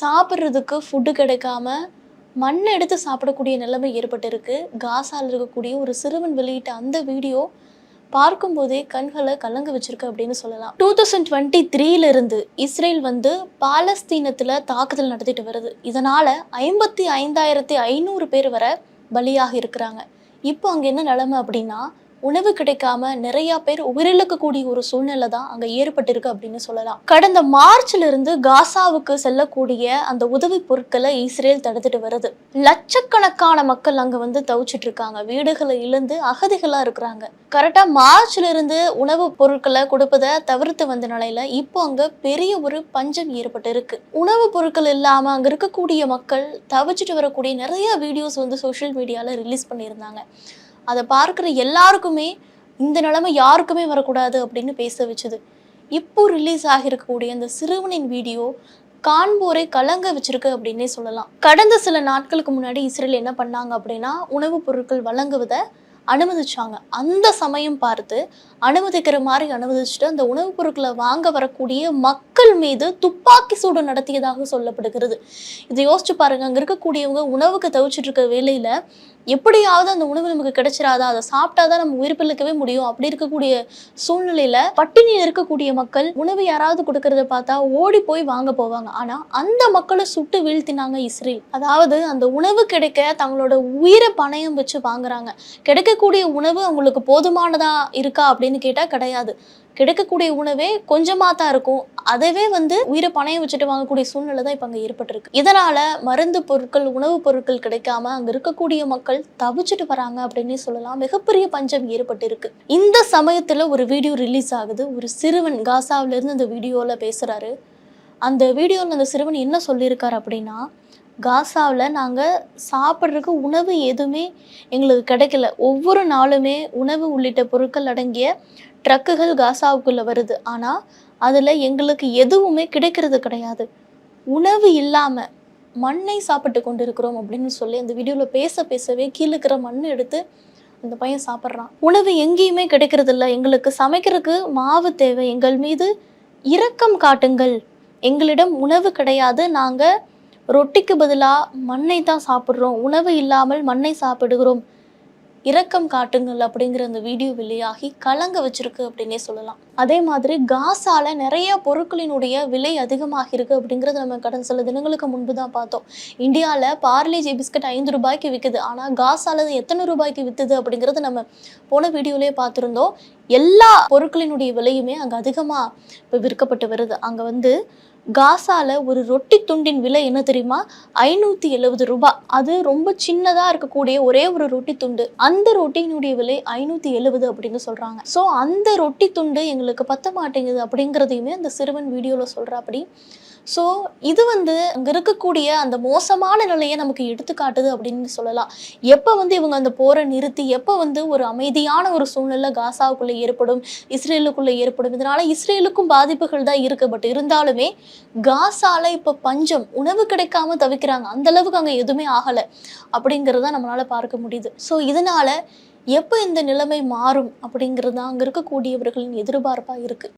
சாப்பிட்றதுக்கு ஃபுட்டு கிடைக்காம மண் எடுத்து சாப்பிடக்கூடிய நிலைமை ஏற்பட்டிருக்கு. காசால் இருக்கக்கூடிய ஒரு சிறுவன் வெளியிட்ட அந்த வீடியோ பார்க்கும்போதே கண்களை கலங்க வச்சிருக்கு அப்படின்னு சொல்லலாம். டூ தௌசண்ட் டுவெண்ட்டி த்ரீலேருந்து இஸ்ரேல் வந்து பாலஸ்தீனத்தில் தாக்குதல் நடத்திட்டு வருது. இதனால் ஐம்பத்தி ஐந்தாயிரத்தி ஐநூறு பேர் வரை பலியாக இருக்கிறாங்க. இப்போ அங்கே என்ன நிலைமை அப்படின்னா உணவு கிடைக்காம நிறைய பேர் உயிரிழக்கக்கூடிய ஒரு சூழ்நிலை தான் அங்க ஏற்பட்டிருக்கு அப்படின்னு சொல்லலாம். கடந்த மார்ச்ல இருந்து காசாவுக்கு செல்லக்கூடிய அந்த உதவி பொருட்களை இஸ்ரேல் தடுத்துட்டு வருது. லட்சக்கணக்கான மக்கள் அங்க வந்து தவிச்சிட்டு இருக்காங்க. வீடுகளை இழந்து அகதிகளா இருக்கிறாங்க. கரெக்டா மார்ச்ல இருந்து உணவு பொருட்களை கொடுப்பதை தவிர்த்து வந்த நிலையில இப்போ அங்க பெரிய ஒரு பஞ்சம் ஏற்பட்டு இருக்கு உணவு பொருட்கள் இல்லாம அங்க இருக்கக்கூடிய மக்கள் தவிச்சிட்டு வரக்கூடிய நிறைய வீடியோஸ் வந்து சோஷியல் மீடியால ரிலீஸ் பண்ணியிருந்தாங்க. அதை பார்க்குற எல்லாருக்குமே இந்த நிலைமை யாருக்குமே வரக்கூடாது அப்படின்னு பேச வச்சுது. இப்போ ரிலீஸ் ஆகியிருக்கக்கூடிய அந்த சிறுவனின் வீடியோ காண்போரை கலங்க வச்சிருக்கு அப்படின்னே சொல்லலாம். கடந்த சில நாட்களுக்கு முன்னாடி இஸ்ரேல் என்ன பண்ணாங்க அப்படின்னா உணவுப் பொருட்கள் வழங்குவதை அனுமதிச்சாங்க. அந்த சமயம் பார்த்து அனுமதிக்கிற மாதிரி அனுமதிச்சுட்டு அந்த உணவுப் பொருட்களை வாங்க வரக்கூடிய மக்கள் மீது துப்பாக்கி சூடு நடத்தியதாக சொல்லப்படுகிறது. இதை யோசிச்சு பாருங்க அங்க இருக்கக்கூடியவங்க உணவுக்கு தவிச்சிட்டு இருக்க வேலையில எப்படியாவது அந்த உணவு நமக்கு கிடைச்சிடாதா அதை சாப்பிட்டாதான் நம்ம உயிர் பிழைக்கவே முடியும். அப்படி இருக்கக்கூடிய சூழ்நிலையில பட்டினியில் இருக்கக்கூடிய மக்கள் உணவு யாராவது கொடுக்கறத பார்த்தா ஓடி போய் வாங்க போவாங்க. ஆனா அந்த மக்களை சுட்டு வீழ்த்தினாங்க இஸ்ரேல். அதாவது அந்த உணவு கிடைக்க தங்களோட உயிரை பணயம் வச்சு வாங்குறாங்க. கிடைக்கக்கூடிய உணவு அவங்களுக்கு போதுமானதா இருக்கா அப்படின்னு கேட்டா கிடையாது. கிடைக்கக்கூடிய உணவே கொஞ்சமாக தான் இருக்கும். அதவே வந்து உயிரை பணையம் வச்சுட்டு வாங்கக்கூடிய சூழ்நிலை தான் இப்போ அங்கே ஏற்பட்டிருக்கு. இதனால மருந்து பொருட்கள் உணவுப் பொருட்கள் கிடைக்காம அங்கே இருக்கக்கூடிய மக்கள் தவிச்சிட்டு வராங்க அப்படின்னே சொல்லலாம். மிகப்பெரிய பஞ்சம் ஏற்பட்டிருக்கு. இந்த சமயத்தில் ஒரு வீடியோ ரிலீஸ் ஆகுது. ஒரு சிறுவன் காசாவிலேருந்து அந்த வீடியோவில் பேசுகிறாரு அந்த வீடியோவில் அந்த சிறுவன் என்ன சொல்லியிருக்காரு அப்படின்னா காசாவில் நாங்கள் சாப்பிட்றதுக்கு உணவு எதுவுமே எங்களுக்கு கிடைக்கல. ஒவ்வொரு நாளுமே உணவு உள்ளிட்ட பொருட்கள் அடங்கிய ட்ரக்குகள் காசாவுக்குள்ளே வருது. ஆனால் அதில் எங்களுக்கு எதுவுமே கிடைக்கிறது கிடையாது. உணவு இல்லாமல் மண்ணை சாப்பிட்டு கொண்டு இருக்கிறோம் அப்படின்னு சொல்லி அந்த வீடியோவில் பேச பேசவே கீழே இருக்கிற மண் எடுத்து அந்த பையன் சாப்பிட்றான். உணவு எங்கேயுமே கிடைக்கிறதில்ல எங்களுக்கு சமைக்கிறதுக்கு மாவு தேவை. எங்கள் மீது இரக்கம் காட்டுங்கள். எங்களிடம் உணவு கிடையாது. நாங்கள் ரொட்டிக்கு பதிலாக மண்ணை தான் சாப்பிட்றோம். உணவு இல்லாமல் மண்ணை சாப்பிடுகிறோம். இரக்கம் காட்டுங்கள் அப்படிங்கிற அந்த வீடியோ வெளியாகி கலங்க வச்சிருக்கு அப்படின்னே சொல்லலாம். அதே மாதிரி காசால நிறைய பொருட்களினுடைய விலை அதிகமாக இருக்கு அப்படிங்கிறது நம்ம கடந்த சில தினங்களுக்கு முன்பு தான் பார்த்தோம் இந்தியாவில் பார்லேஜி பிஸ்கட் ஐந்து ரூபாய்க்கு விற்குது ஆனால் காசால எத்தனை ரூபாய்க்கு விற்றுது அப்படிங்கிறது நம்ம போன வீடியோலேயே பார்த்துருந்தோம். எல்லா பொருட்களினுடைய விலையுமே அங்கே அதிகமாக இப்போ விற்கப்பட்டு வருது. அங்கே வந்து காசால ஒரு ரொட்டி துண்டின் விலை என்ன தெரியுமா? ஐநூற்றி எழுபது ரூபாய் அது ரொம்ப சின்னதாக இருக்கக்கூடிய ஒரே ஒரு ரொட்டி துண்டு. அந்த ரொட்டியினுடைய விலை ஐநூற்றி எழுபது அப்படின்னு சொல்கிறாங்க ஸோ அந்த ரொட்டி துண்டு எங்களுக்கு பத்த மாட்டேங்குது அப்படிங்கிறதையுமே அந்த சிறுவன் வீடியோவில் சொல்கிறாப்படி ஸோ இது வந்து அங்கே இருக்கக்கூடிய அந்த மோசமான நிலையை நமக்கு எடுத்துக்காட்டுது அப்படின்னு சொல்லலாம். எப்போ வந்து இவங்க அந்த போரை நிறுத்தி எப்போ வந்து ஒரு அமைதியான ஒரு சூழ்நிலை காசாவுக்குள்ளே ஏற்படும் இஸ்ரேலுக்குள்ளே ஏற்படும். இதனால் இஸ்ரேலுக்கும் பாதிப்புகள் தான் இருக்குது பட் இருந்தாலுமே காசால இப்போ பஞ்சம் உணவு கிடைக்காம தவிக்கிறாங்க. அந்தளவுக்கு அங்கே எதுவுமே ஆகலை அப்படிங்கிறத நம்மளால் பார்க்க முடியுது. ஸோ இதனால் எப்போ இந்த நிலைமை மாறும் அப்படிங்கிறது தான் அங்கே இருக்கக்கூடியவர்களின் எதிர்பார்ப்பாக இருக்குது